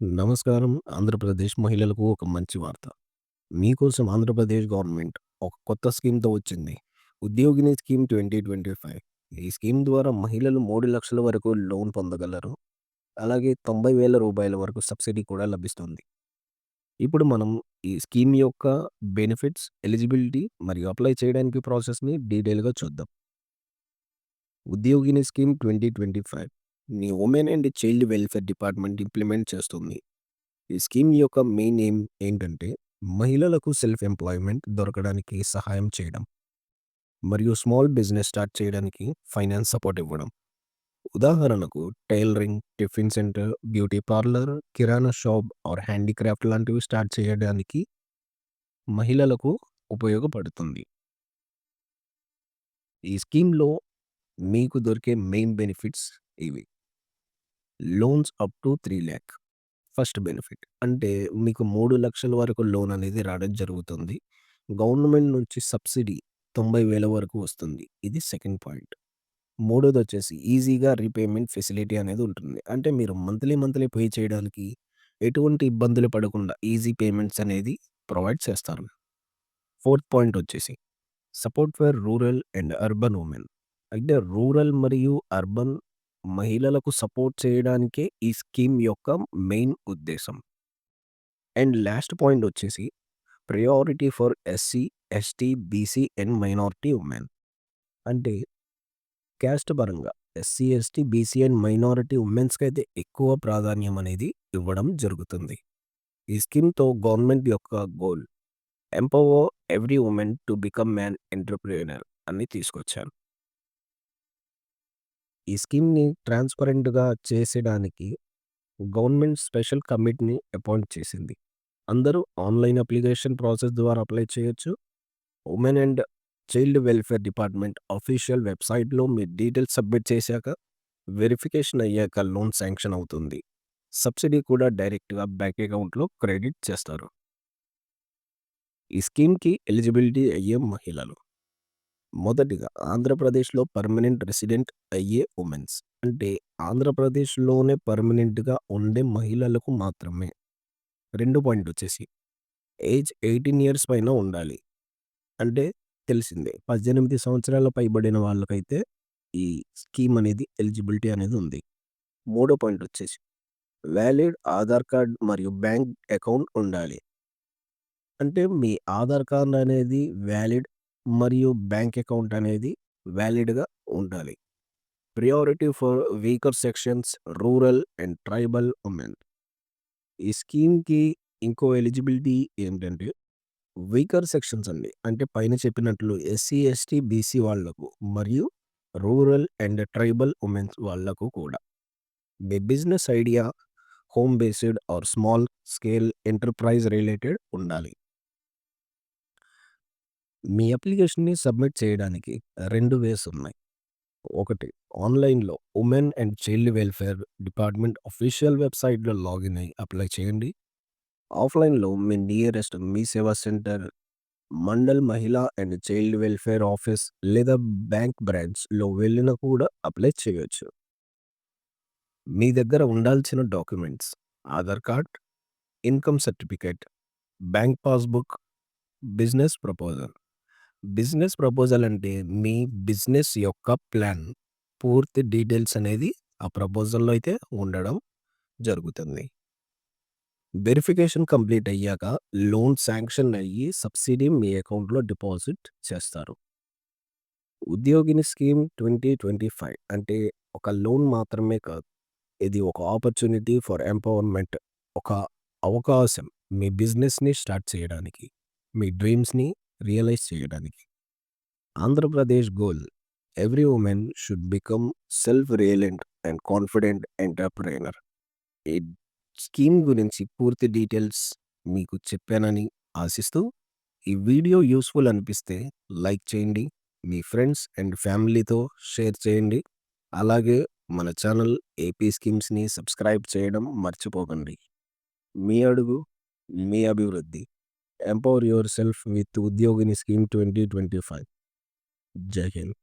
నమస్కారం. ఆంధ్రప్రదేశ్ మహిళలకు ఒక మంచి వార్త. మీకోసం ఆంధ్రప్రదేశ్ గవర్నమెంట్ ఒక కొత్త స్కీమ్‌తో వచ్చింది. ఉద్యోగిని స్కీమ్ 2025 ఈ స్కీమ్ ద్వారా మహిళలు మూడు లక్షల వరకు లోన్ పొందగలరు. అలాగే తొంభై వేల రూపాయల వరకు సబ్సిడీ కూడా లభిస్తుంది. ఇప్పుడు మనం ఈ స్కీమ్ యొక్క బెనిఫిట్స్, ఎలిజిబిలిటీ మరియు అప్లై చేయడానికి ప్రాసెస్‌ని డీటెయిల్‌గా చూద్దాం. ఉద్యోగిని scheme twenty twenty five women and child welfare department implement చేస్తుంది. ఈ స్కీమ్ యొక్క మెయిన్ ఎయిమ్ ఏంటంటే మహిళలకు సెల్ఫ్ ఎంప్లాయ్‌మెంట్ దొరకడానికి సహాయం చేయడం. మరియు స్మాల్ బిజినెస్ స్టార్ట్ చేయడానికి ఫైనాన్స్ సపోర్ట్ ఇవ్వడం. ఉదాహరణకు tailoring, tiffin centre, beauty parlour, kirana shop or handicraft లాంటివి స్టార్ట్ చేయడానికి మహిళలకు ఉపయోగపడుతుంది. ఈ స్కీమ్‌లో మీకు దొరికే మెయిన్ బెనిఫిట్స్ ఇవి. Loans up to 3,00,000 first benefit. అంటే మీకు 3,00,000 వరకు లోన్ అనేది రావడం జరుగుతుంది. గవర్నమెంట్ నుంచి సబ్సిడీ 90,000 వరకు వస్తుంది. ఇది సెకండ్ పాయింట్. మూడోదొచ్చేసి ఈజీగా రీపేమెంట్ ఫెసిలిటీ అనేది ఉంటుంది. అంటే మీరు మంత్లీ, మంత్లీ పే చేయడానికి ఎటువంటి ఇబ్బందులు పడకుండా ఈజీ పేమెంట్స్ అనేది ప్రొవైడ్ చేస్తారు. ఫోర్త్ పాయింట్ వచ్చేసి support for rural and urban women అంటే రూరల్ మరియు అర్బన్ మహిళలకు సపోర్ట్ చేయడానికే ఈ స్కీమ్ యొక్క మెయిన్ ఉద్దేశం. అండ్ లాస్ట్ పాయింట్ వచ్చేసి priority for SC, ST, BC and minority women అంటే క్యాస్ట్ పరంగా SC, ST, BC and minority వుమెన్స్‌కైతే ఎక్కువ ప్రాధాన్యం అనేది ఇవ్వడం జరుగుతుంది. ఈ స్కీమ్‌తో గవర్నమెంట్ యొక్క goal empower every women to become an entrepreneur అని తీసుకొచ్చారు. ఈ స్కీమ్‌ని ట్రాన్స్‌పరెంట్‌గా చేసేడానికి గవర్నమెంట్ స్పెషల్ కమిటీని అపాయింట్ చేసింది. అందరూ ఆన్‌లైన్ అప్లికేషన్ ప్రాసెస్ ద్వారా అప్లై చేయొచ్చు. Women and child welfare department official వెబ్‌సైట్‌లో మీ డీటెయిల్స్ సబ్మిట్ చేశాక వెరిఫికేషన్ అయ్యాక లోన్ శాంక్షన్ అవుతుంది. సబ్సిడీ కూడా డైరెక్ట్‌గా బ్యాంక్ అకౌంట్‌లో క్రెడిట్ చేస్తారు. ఈ స్కీమ్‌కి ఎలిజిబిలిటీ అయ్యే మహిళలు మొదటిగా ఆంధ్రప్రదేశ్‌లో పర్మనెంట్ రెసిడెంట్ అయ్యే వుమెన్స్. అంటే ఆంధ్రప్రదేశ్‌లోనే పర్మనెంట్‌గా ఉండే మహిళలకు మాత్రమే. రెండో పాయింట్ వచ్చేసి ఏజ్ 18 ఇయర్స్ పైన ఉండాలి. అంటే తెలిసిందే 18 సంవత్సరాల పైబడిన వాళ్ళకైతే ఈ స్కీమ్ అనేది ఎలిజిబిలిటీ అనేది ఉంది. మూడో పాయింట్ వచ్చేసి వ్యాలిడ్ ఆధార్ కార్డ్ మరియు బ్యాంక్ అకౌంట్ ఉండాలి. అంటే మీ ఆధార్ కార్డ్ అనేది వ్యాలిడ్ మరియు బ్యాంక్ అకౌంట్ అనేది వ్యాలిడ్గా ఉండాలి. Priority for weaker sections, rural and tribal women ఈ స్కీమ్‌కి ఇంకో ఎలిజిబిలిటీ ఏంటంటే వీకర్ సెక్షన్స్ అండి. అంటే పైన చెప్పినట్లు ఎస్సీ, ఎస్టీ, బీసీ వాళ్ళకు మరియు రూరల్ అండ్ ట్రైబల్ ఉమెన్స్ వాళ్ళకు కూడా. మీ business idea home based or small scale enterprise related ఉండాలి. మీ అప్లికేషన్‌ని సబ్మిట్ చేయడానికి 2 వేస్ ఉన్నాయి. ఒకటి ఆన్‌లైన్‌లో women and child welfare department official వెబ్‌సైట్‌లో లాగిన్ అయ్యి అప్లై చేయండి. ఆఫ్‌లైన్‌లో మీ నియరెస్ట్ మీ సేవా సెంటర్, మండల్ మహిళా అండ్ చైల్డ్ వెల్ఫేర్ ఆఫీస్ లేదా బ్యాంక్ బ్రాంచ్‌లో వెళ్ళినా కూడా అప్లై చేయొచ్చు. మీ దగ్గర ఉండాల్సిన documents Aadhaar card, income certificate, bank passbook, business proposal. Business proposal అంటే మీ బిజినెస్ యొక్క ప్లాన్ పూర్తి డీటెయిల్స్ అనేది ఆ ప్రపోజల్‌లో అయితే ఉండడం జరుగుతుంది. వెరిఫికేషన్ కంప్లీట్ అయ్యాక లోన్ శాంక్షన్ అయ్యి సబ్సిడీ మీ అకౌంట్‌లో డిపాజిట్ చేస్తారు. ఉద్యోగిని స్కీమ్ 2025 అంటే ఒక లోన్ మాత్రమే కాదు. ఇది ఒక ఆపర్చునిటీ ఫర్ ఎంపవర్‌మెంట్. ఒక అవకాశం మీ బిజినెస్‌ని స్టార్ట్ చేయడానికి, మీ డ్రీమ్స్‌ని రియలైజ్ చేయడానికి. Andhra Pradesh goal every women should become self reliant and confident entrepreneur ఈ స్కీమ్ గురించి పూర్తి డీటెయిల్స్ మీకు చెప్పానని ఆశిస్తూ ఈ వీడియో యూస్ఫుల్ అనిపిస్తే లైక్ చేయండి. మీ ఫ్రెండ్స్ అండ్ ఫ్యామిలీతో షేర్ చేయండి. అలాగే మన ఛానల్ ఏపీ స్కీమ్స్‌ని సబ్స్క్రైబ్ చేయడం మర్చిపోకండి. మీ అడుగు మీ అభివృద్ధి. empower yourself with Udyogini Scheme 2025. Jai Hind.